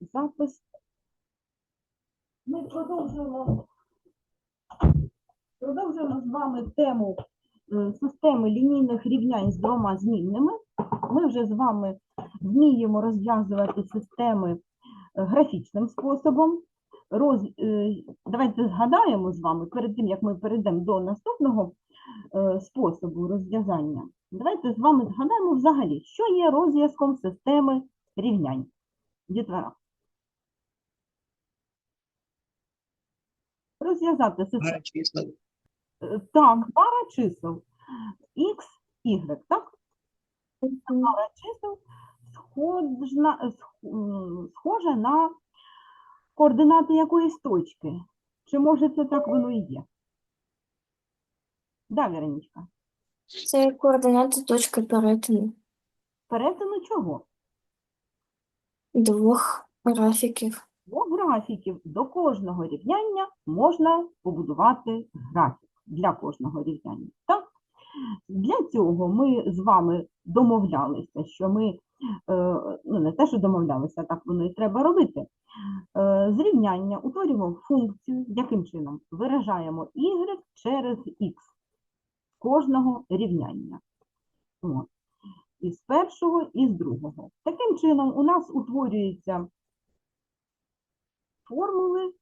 запис. Ми продовжуємо, продовжуємо з вами тему е, системи лінійних рівнянь з двома змінними. Ми вже з вами вміємо розв'язувати системи е, графічним способом. Роз... е, Давайте згадаємо з вами перед тим, як ми перейдемо до наступного способу розв'язання. Давайте з вами згадаємо взагалі, що є розв'язком системи рівнянь. Дітвора. Розв'язати систему. Пара чисел. Е, Так, пара чисел x, y, так? Пара чисел схожна, схожа на координати якоїсь точки. Чи може це так воно і є? Да, Веронічка. Це координати точки перетину Перетину чого? двох графіків. Двох графіків. До кожного рівняння можна побудувати графік для кожного рівняння. Так? Для цього ми з вами домовлялися, що ми, е, ну не те, що домовлялися, так воно і треба робити. Е, З рівняння утворюємо функцію, яким чином виражаємо y через x кожного рівняння. От. І з першого, і з другого. Таким чином, у нас утворюється формули е,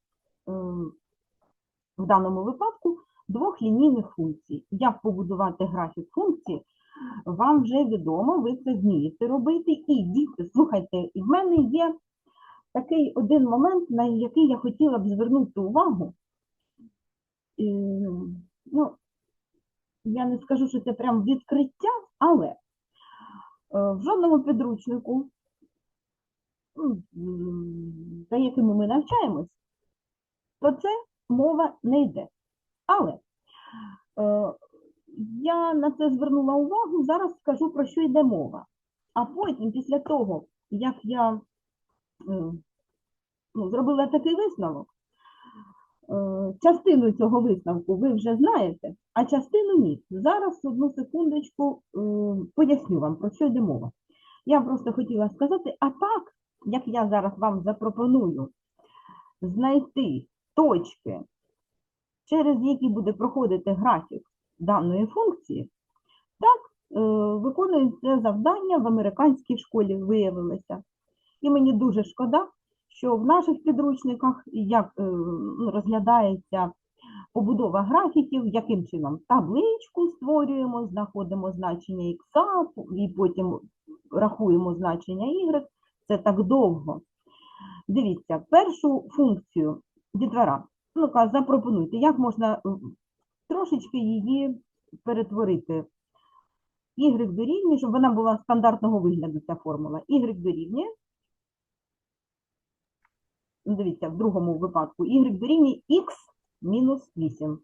в даному випадку двох лінійних функцій. Як побудувати графік функції, вам вже відомо, ви це вмієте робити. І діти, слухайте, і в мене є такий один момент, на який я хотіла б звернути увагу. Е, Ну, я не скажу, що це прям відкриття, але е, в жодному підручнику за якими ми навчаємось, про це мова не йде. Але е, я на це звернула увагу, зараз скажу, про що йде мова. А потім, після того, як я е, ну, зробила такий висновок, е, частину цього висновку ви вже знаєте, а частину ні. Зараз одну секундочку е, поясню вам, про що йде мова. Я просто хотіла сказати, а так, як я зараз вам запропоную знайти точки, через які буде проходити графік даної функції, так е, виконується завдання в американській школі, виявилося. І мені дуже шкода, що в наших підручниках як е, ну, розглядається побудова графіків, яким чином табличку створюємо, знаходимо значення х, і потім рахуємо значення y, це так довго. Дивіться, першу функцію дітвора, ну-ка, запропонуйте, як можна трошечки її перетворити. Y дорівнює, щоб вона була стандартного вигляду, ця формула. Y дорівнює. Ну, Дивіться, в другому випадку y дорівнює x мінус 8. В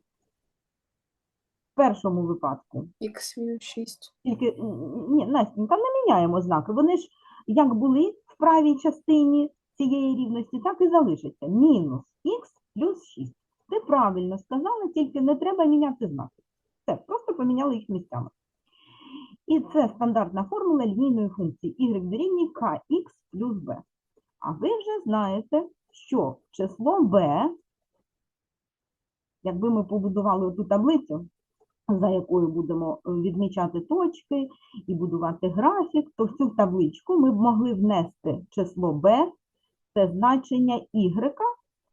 першому випадку Х мінус 6. тільки ні, Настенька, не міняємо знаки. Вони ж як були правій частині цієї рівності, так і залишаться. Мінус х плюс 6. Ти правильно сказала, тільки не треба міняти знаки. Все, просто поміняли їх місцями. І це стандартна формула лінійної функції y дорівнює kx плюс b. А ви вже знаєте, що число b, якби ми побудували ту таблицю, за якою будемо е, відмічати точки і будувати графік, то в цю табличку ми б могли внести число b, це значення y,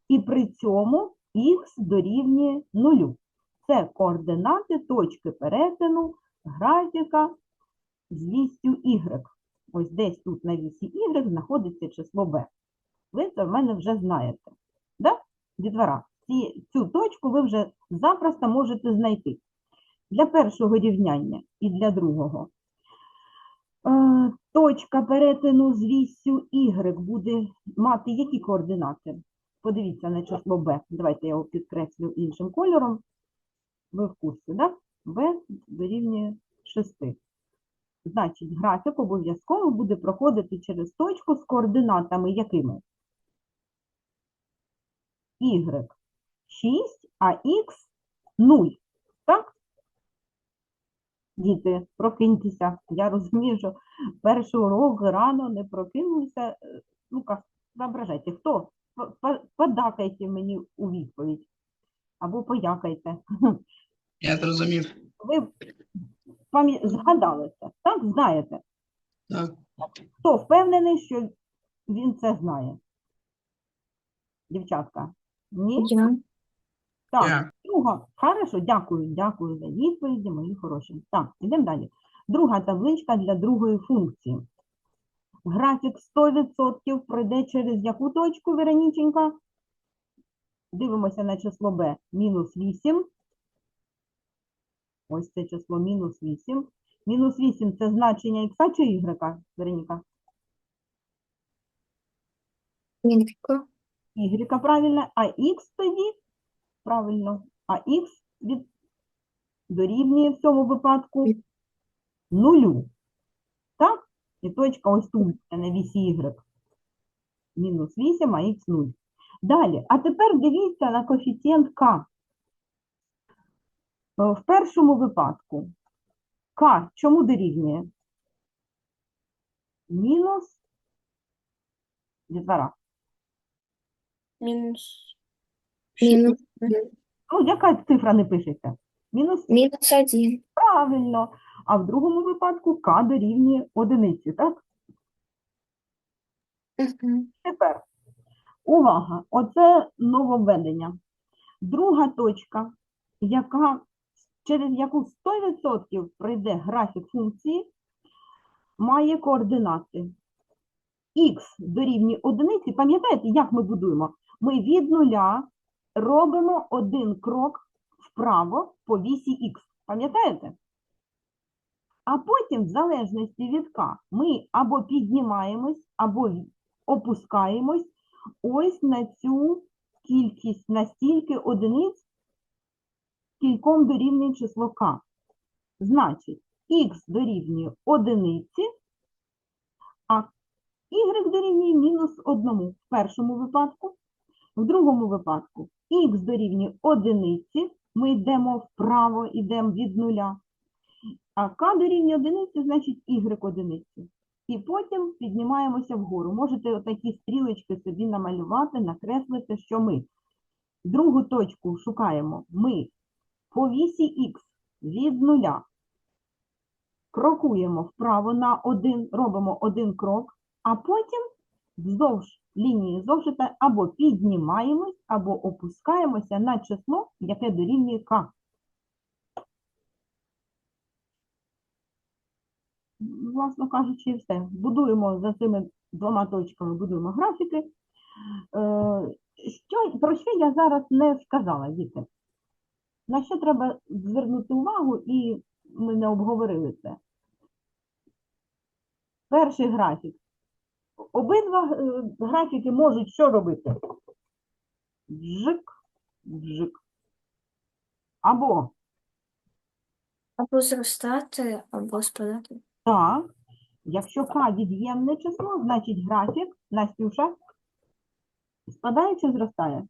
і при цьому х дорівнює нулю. Це координати точки перетину графіка з вісю y. Ось десь тут на вісі y знаходиться число b. Ви це в мене вже знаєте. Да? Дітвора, цю точку ви вже запросто можете знайти для першого рівняння і для другого. Е, Точка перетину з вісю y буде мати які координати? Подивіться на число b. Давайте я його підкреслю іншим кольором. Ви в курсі, так? b дорівнює 6. Значить, графік обов'язково буде проходити через точку з координатами якими? y 6, а x 0. Так? Діти, прокиньтеся. Я розумію, що перший урок рано не прокинулися. Е, Ну-ка, Зображайте, хто? Подакайте мені у відповідь. Або поякайте. Я зрозумів. Ви пам'я- згадали це, так? Знаєте. Так. Хто впевнений, що він це знає? Дівчатка? Ні? Я. Так. Я. Друга. Хорошо, дякую, дякую за відповіді, мої хороші. Так, йдемо далі. Друга табличка для другої функції. Графік 100% пройде через яку точку, Вероніченька? Дивимося на число b. Мінус 8. Ось це число мінус 8. Мінус 8 – це значення х чи y, Вероніка? Мінка. Y правильно, а х тоді правильно, а х від дорівнює в цьому випадку нулю. Так? І точка ось тут на вісі y. Мінус 8, а х 0. Далі. А тепер дивіться на коефіцієнт k. Е, В першому випадку k чому дорівнює? Мінус Дітвора. Мінус. Мінус. Ну, яка цифра не пишеться? Мінус Мінус один. правильно. А в другому випадку k дорівнює одиниці, так? Угу. Тепер, увага, оце нововведення. Друга точка, яка, через яку 100% пройде графік функції, має координати. Х дорівнює одиниці. Пам'ятаєте, як ми будуємо? Ми від нуля робимо один крок вправо по вісі х. Пам'ятаєте? А потім, в залежності від k, ми або піднімаємось, або опускаємось ось на цю кількість, на стільки одиниць, кільком дорівнює число k. Значить, х дорівнює одиниці, а y дорівнює мінус одному в першому випадку. В другому випадку х дорівнює одиниці, ми йдемо вправо, йдемо від нуля. А k дорівнює одиниці, значить y одиниці. І потім піднімаємося вгору. Можете отакі стрілочки собі намалювати, накреслити, що ми другу точку шукаємо. Ми по вісі х від нуля крокуємо вправо на один, робимо один крок, а потім вздовж лінії зошита або піднімаємось, або опускаємося на число, яке дорівнює k. власно кажучи, все. Будуємо за цими двома точками, будуємо графіки. Е, Що, про що я зараз не сказала, діти? На що треба звернути увагу, і ми не обговорили це. Перший графік. Обидва е, графіки можуть що робити? Вжик, вжик. Або Або зростати, або спадати. Так, якщо k від'ємне число, значить графік, Настюша, спадає чи зростає?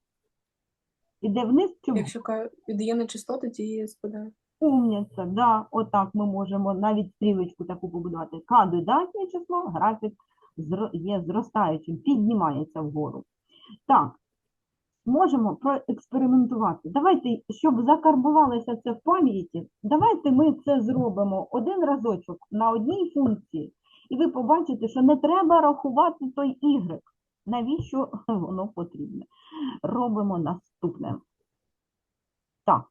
Іде вниз чи? Якщо ка- від'ємне число, тоді спадає. Умніця, да, отак ми можемо навіть стрілочку таку побудувати. К додатнє число, графік є зростаючим, піднімається вгору. Так, можемо проекспериментувати. Давайте, щоб закарбувалося це в пам'яті, давайте ми це зробимо один разочок на одній функції, і ви побачите, що не треба рахувати той y. Навіщо воно потрібне? Робимо наступне. Так.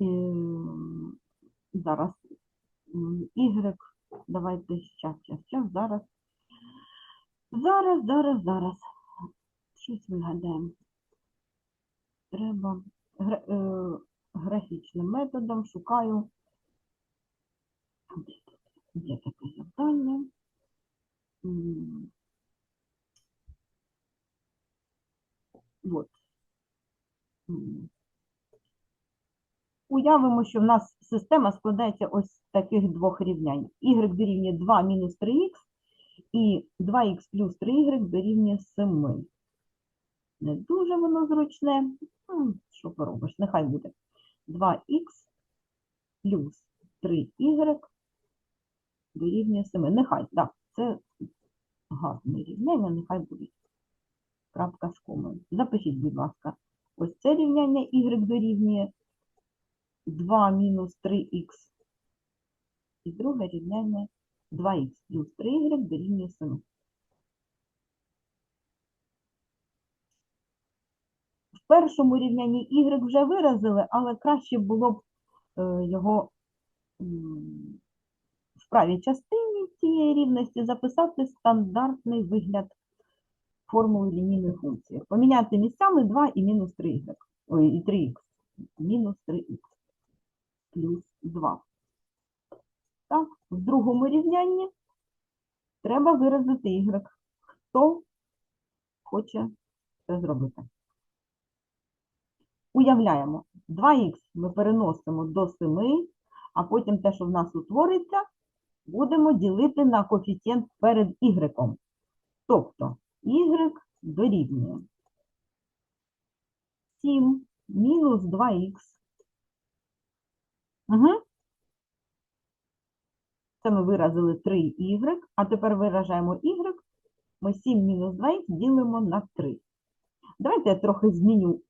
Ем, Зараз Y, давайте щас, щас, зараз. Зараз, зараз, зараз. Щось вигадаємо. Треба е, графічним методом шукаю. Де таке завдання. М. Уявимо, що в нас система складається ось з таких двох рівнянь. Y дорівнює 2 мінус 3х і 2х плюс 3y дорівнює 7. Не дуже воно зручне. Ну, Що поробиш, нехай буде. 2х плюс 3y дорівнює 7. Нехай, так, це гарне рівняння, нехай буде. крапка з комою. Запишіть, будь ласка, ось це рівняння y дорівнює 2 мінус 3х. І друге рівняння 2х плюс 3y дорівнює 7. В першому рівнянні y вже виразили, але краще було б е, його в правій частині цієї рівності записати стандартний вигляд формули лінійної функції. Поміняти місцями 2 і мінус 3y. Ой, і 3х. Мінус 3х плюс 2. Так, в другому рівнянні треба виразити y. Хто хоче це зробити? Уявляємо, 2х ми переносимо до 7, а потім те, що в нас утвориться, будемо ділити на коефіцієнт перед y. Тобто y дорівнює 7 мінус 2х. Угу. Це ми виразили 3y, а тепер виражаємо y. Ми 7 мінус 2х ділимо на 3. Давайте я трохи зміню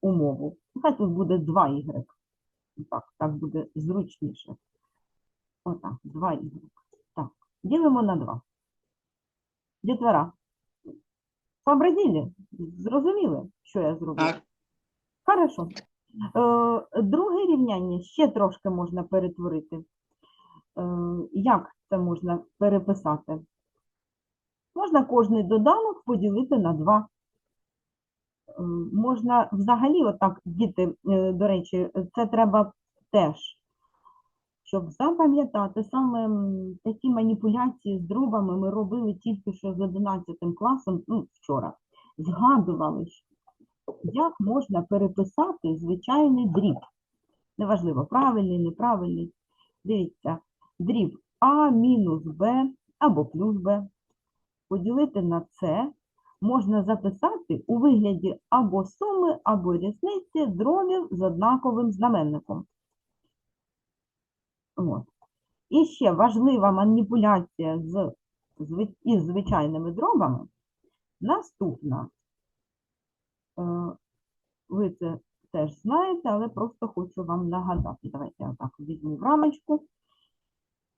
умову. Нехай тут буде 2y. Так, так буде зручніше. Отак, 2y. Так, ділимо на 2. Дітвора. Сообразили? Зрозуміли, що я зробила? Так. Хорошо. Е, друге рівняння ще трошки можна перетворити. Е, як це можна переписати? Можна кожний доданок поділити на 2. Е, можна взагалі, отак, діти, е, до речі, це треба теж, щоб запам'ятати, саме такі маніпуляції з дробами ми робили тільки що з 11 класом, ну, вчора. Згадували, як можна переписати звичайний дріб. Неважливо, правильний, неправильний. Дивіться, дріб А мінус Б або плюс Б поділити на С можна записати у вигляді або суми, або різниці дробів з однаковим знаменником. От. І ще важлива маніпуляція з, із звичайними дробами наступна. Е, Ви це теж знаєте, але просто хочу вам нагадати. Давайте я так візьму в рамочку,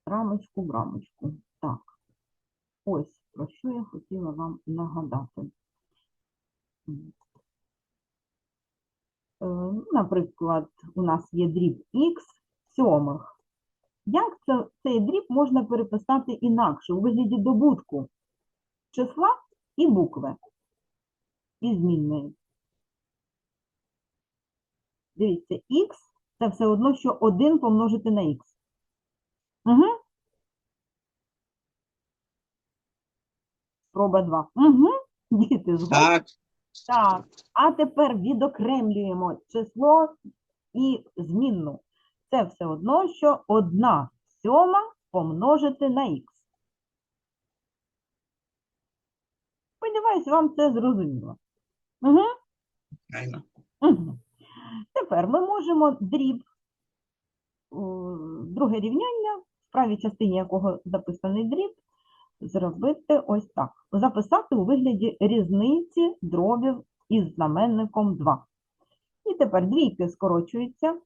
рамочку в рамочку. Так, ось про що я хотіла вам нагадати. Е, Наприклад, у нас є дріб х сьомих. Як це, цей дріб можна переписати інакше у вигляді добутку числа і букви і змінної? Дивіться, х це все одно, що 1 помножити на х. Угу. Спроба 2. Угу. Діти, згодні? Так. Так, а тепер відокремлюємо число і змінну. Це все одно, що 1 сьома помножити на х. Сподіваюсь, вам це зрозуміло. Угу. Правильно. Угу. Тепер ми можемо дріб, друге рівняння, в правій частині якого записаний дріб, зробити ось так. Записати у вигляді різниці дробів із знаменником 2. І тепер двійки скорочуються.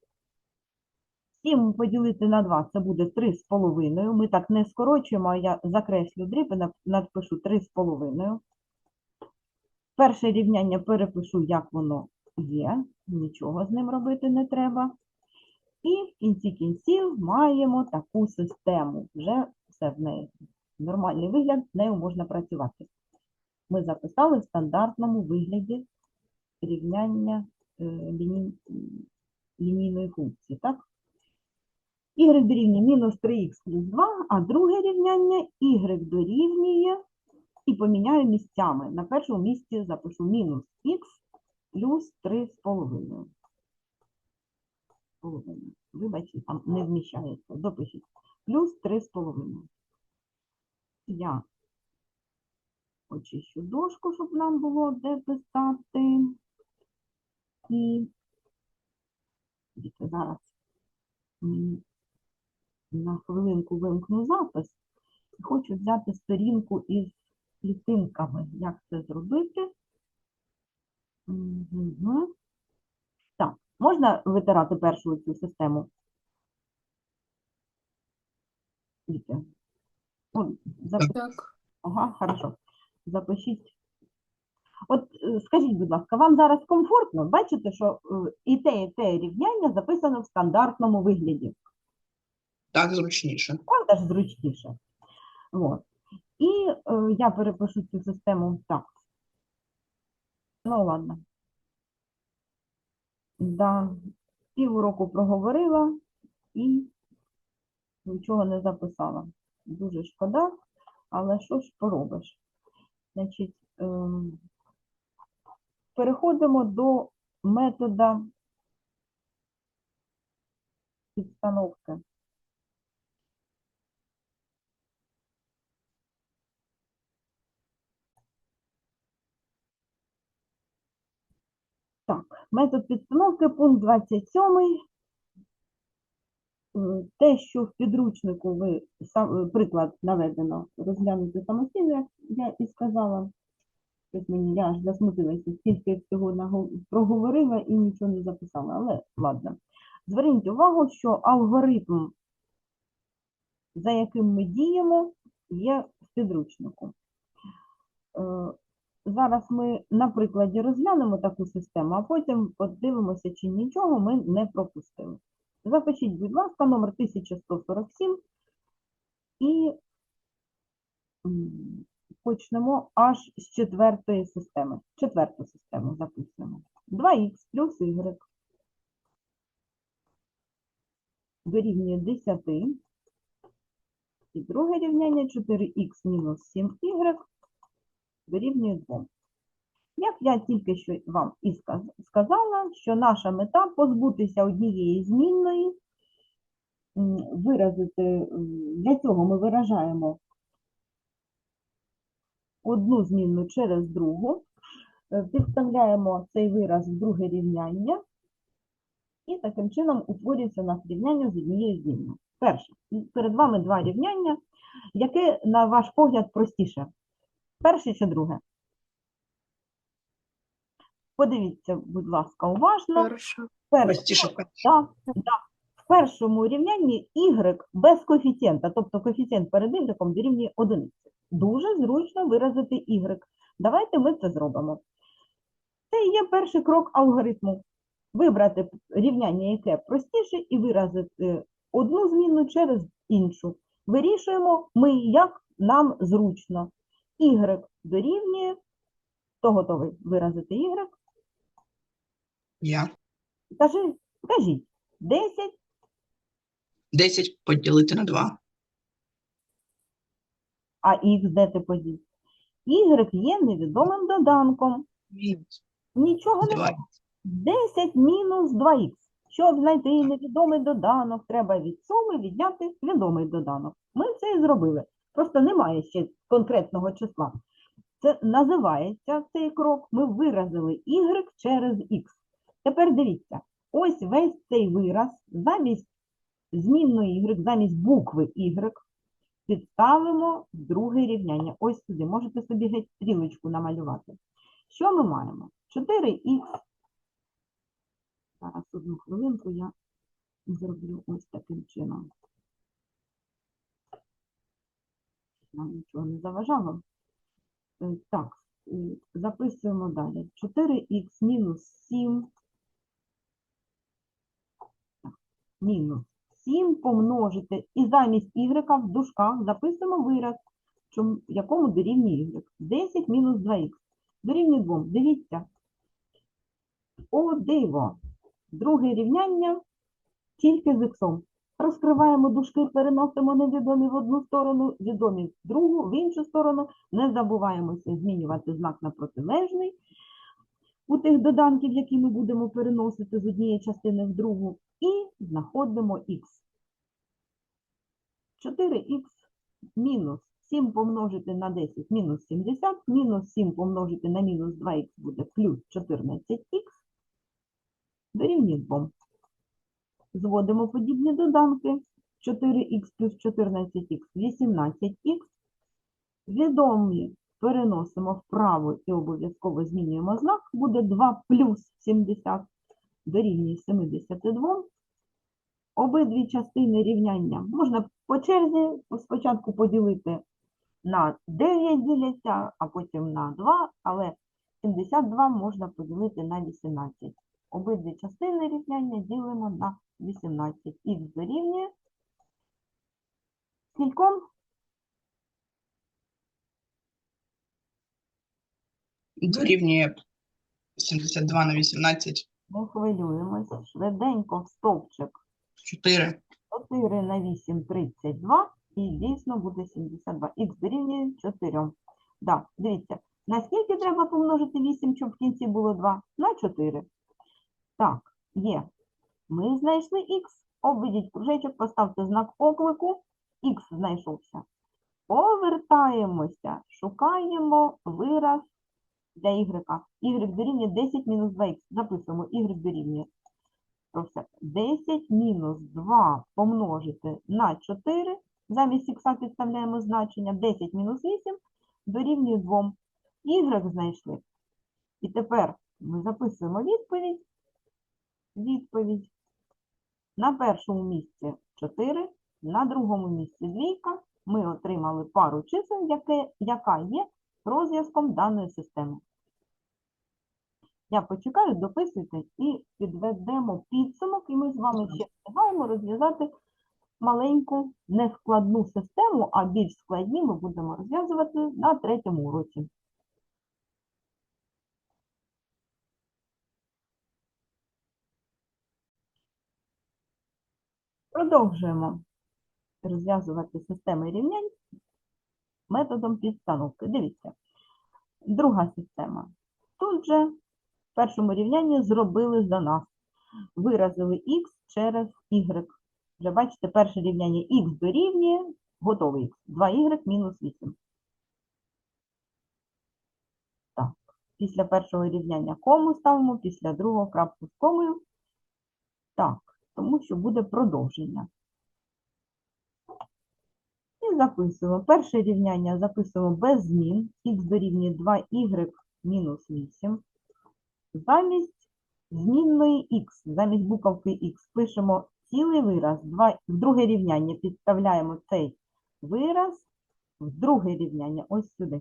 7 поділити на 2 це буде 3,5. Ми так не скорочуємо, а я закреслю дріб і напишу 3,5. Перше рівняння перепишу, як воно є, нічого з ним робити не треба. І в кінці кінців маємо таку систему. Вже все в неї. Нормальний вигляд, з нею можна працювати. Ми записали в стандартному вигляді рівняння е, ліній- лінійної функції. Так? Y дорівнює мінус 3х плюс 2, а друге рівняння y дорівнює і поміняю місцями. На першому місці запишу мінус х плюс 3,5. Половина. Вибачте, там не вміщається. Допишіть. Плюс 3,5. Я очищу дошку, щоб нам було де писати. І зараз на хвилинку вимкну запис. Хочу взяти сторінку із клітинками. Як це зробити? Угу. Можна витирати першу цю систему? Ну, зап- Так. Ага, хорошо. Запишіть. От е, скажіть, будь ласка, вам зараз комфортно? Бачите, що е, і те, і те рівняння записано в стандартному вигляді. Так зручніше. Правда ж зручніше. От. І е, я перепишу цю систему так. Ну, ладно. Да, півроку проговорила і нічого не записала. Дуже шкода, але що ж поробиш? Значить, ем, переходимо до метода підстановки. Так, метод підстановки, пункт 27. Е, Те, що в підручнику ви сам, е, приклад наведено, розглянути самостійно, як я і сказала. Мені я аж засмутилася, скільки всього проговорила і нічого не записала, але ладно. Зверніть увагу, що алгоритм, за яким ми діємо, є в підручнику. Зараз ми на прикладі розглянемо таку систему, а потім подивимося, чи нічого ми не пропустили. Запишіть, будь ласка, номер 1147 і почнемо аж з четвертої системи. Четверту систему записуємо. 2х плюс y дорівнює 10. І друге рівняння 4х мінус 7y дорівнює 2. Як я тільки що вам і сказала, що наша мета позбутися однієї змінної, виразити, для цього ми виражаємо одну змінну через другу, е, підставляємо цей вираз в друге рівняння, і таким чином утворюється у нас рівняння з однією змінною. Перше, перед вами два рівняння, яке, на ваш погляд, простіше. Перше чи друге? Подивіться, будь ласка, уважно. Перше, Простіше. так, так. В першому рівнянні y без коефіцієнта, тобто коефіцієнт перед y дорівнює 1. Дуже зручно виразити y. Давайте ми це зробимо. Це і є перший крок алгоритму. Вибрати рівняння, яке простіше, і виразити одну змінну через іншу. Вирішуємо ми, як нам зручно. Y дорівнює, хто готовий виразити y? Я. Кажи, кажіть, 10 10 поділити на 2. А х де ти подів? Y є невідомим доданком. Мінус Нічого не 2. 10 мінус 2х. Щоб знайти невідомий доданок, треба від суми відняти відомий доданок. Ми це і зробили. Просто немає ще конкретного числа. Це називається цей крок. Ми виразили y через х. Тепер дивіться, ось весь цей вираз замість змінної y, замість букви y підставимо друге рівняння. Ось сюди. Можете собі геть стрілочку намалювати. Що ми маємо? 4х. Зараз одну хвилинку я зроблю ось таким чином. Нам нічого не заважало. Е, Так, записуємо далі. 4х мінус 7 Так, мінус 7 помножити і замість y в дужках записуємо вираз, якому дорівнює y. 10 мінус 2х. Дорівнює 2. Дивіться. О, диво! Друге рівняння тільки з іксом. Розкриваємо дужки, переносимо невідомі в одну сторону, відомі в другу, в іншу сторону. Не забуваємося змінювати знак на протилежний у тих доданків, які ми будемо переносити з однієї частини в другу. І знаходимо х. 4х мінус 7 помножити на 10 мінус 70, мінус 7 помножити на мінус 2х буде плюс 14х, дорівнює 2. Зводимо подібні доданки. 4х плюс 14х – 18х. Відомі переносимо вправо і обов'язково змінюємо знак, буде 2 плюс 70 дорівнює 72. Обидві частини рівняння можна по черзі спочатку поділити на 9 діляться, а потім на 2, але 72 можна поділити на 18. Обидві частини рівняння ділимо на 18. Х дорівнює скільком? Дорівнює 72 на 18, Не хвилюємося. Швиденько в стовпчик. 4. 4 на 8 – 32, і дійсно буде 72. Х дорівнює 4. Да, дивіться, на скільки треба помножити 8, щоб в кінці було 2? На 4. Так, є. Ми знайшли х. Обведіть кружечок, поставте знак оклику. Х знайшовся. Повертаємося, шукаємо вираз для y. y дорівнює 10 мінус 2х. Записуємо y дорівнює про 10 мінус 2 помножити на 4. Замість х підставляємо значення 10 мінус 8 дорівнює 2. Y знайшли. І тепер ми записуємо відповідь. Відповідь. На першому місці 4, на другому місці двійка. Ми отримали пару чисел, яке, яка є розв'язком даної системи. Я почекаю, дописуйте і підведемо підсумок, і ми з вами ще встигаємо розв'язати маленьку, нескладну систему, а більш складні ми будемо розв'язувати на третьому уроці. Продовжуємо розв'язувати системи рівнянь методом підстановки. Дивіться, друга система. Тут же в першому рівнянні зробили за нас. Виразили х через y. Вже бачите, перше рівняння х дорівнює, готовий х. 2y мінус 8. Так, після першого рівняння кому ставимо, після другого крапку з комою. Так, тому що буде продовження. І записуємо. Перше рівняння записуємо без змін. х дорівнює 2y мінус 8. Замість змінної х, замість буковки х пишемо цілий вираз. В друге рівняння підставляємо цей вираз в друге рівняння, ось сюди.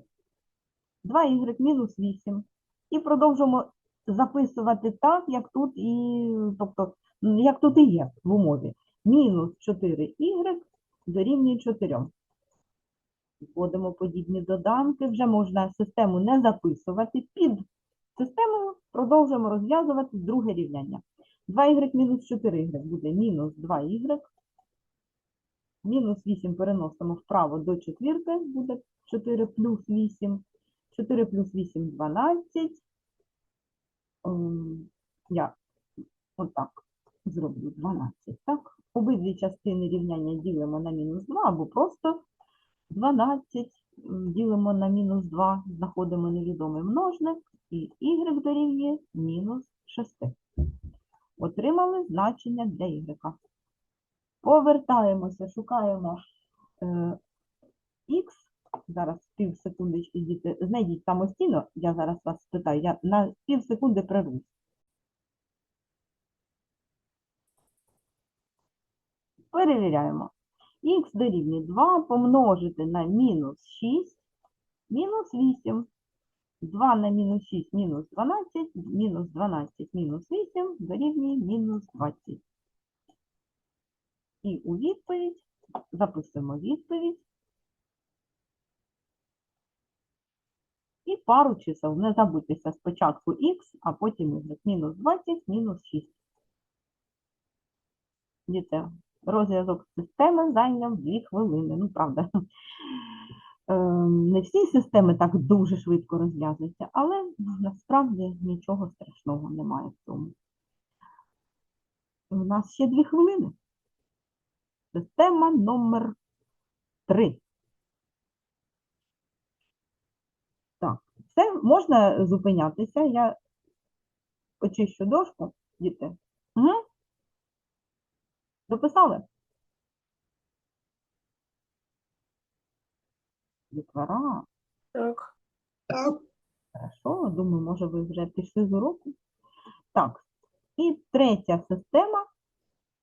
2y мінус 8. І продовжуємо записувати так, як тут і, тобто, як тут і є в умові. Мінус 4y дорівнює 4. Вводимо подібні доданки, вже можна систему не записувати. Під системою продовжуємо розв'язувати друге рівняння. 2y мінус 4y буде мінус 2y. Мінус 8 переносимо вправо до четвірки, буде 4 плюс 8. 4 плюс 8 – 12. Ем, Я отак зроблю 12, так? Обидві частини рівняння ділимо на мінус 2 або просто 12 м, ділимо на мінус 2, знаходимо невідомий множник, і y дорівнює мінус 6. Отримали значення для y. Повертаємося, шукаємо е, х. Зараз пів секундочки, діти, знайдіть самостійно, я зараз вас спитаю, я на пів секунди прервусь. Перевіряємо. Х дорівнює 2 помножити на мінус 6, мінус 8. 2 на мінус 6 мінус 12, мінус 12 мінус 8 дорівнює мінус 20. І у відповідь записуємо відповідь. І пару чисел. Не забудьтеся спочатку х, а потім. Мінус 20, мінус 6. Діти, розв'язок системи зайняв 2 хвилини. Ну, правда. Е, Не всі системи так дуже швидко розв'язуються, але насправді нічого страшного немає в цьому. У нас ще 2 хвилини. Система номер 3. Так, все, можна зупинятися. Я очищу дошку, діти. Угу. Дописали? Дітвора. Так. Так. Хорошо, думаю, може ви вже пішли з уроку. Так, і третя система.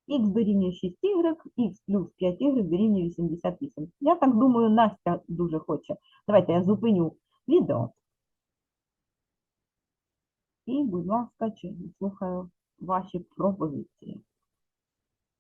Х дорівнює 6y, х плюс 5y дорівнює 88. Я так думаю, Настя дуже хоче. Давайте я зупиню відео. І, будь ласка, чи- слухаю ваші пропозиції.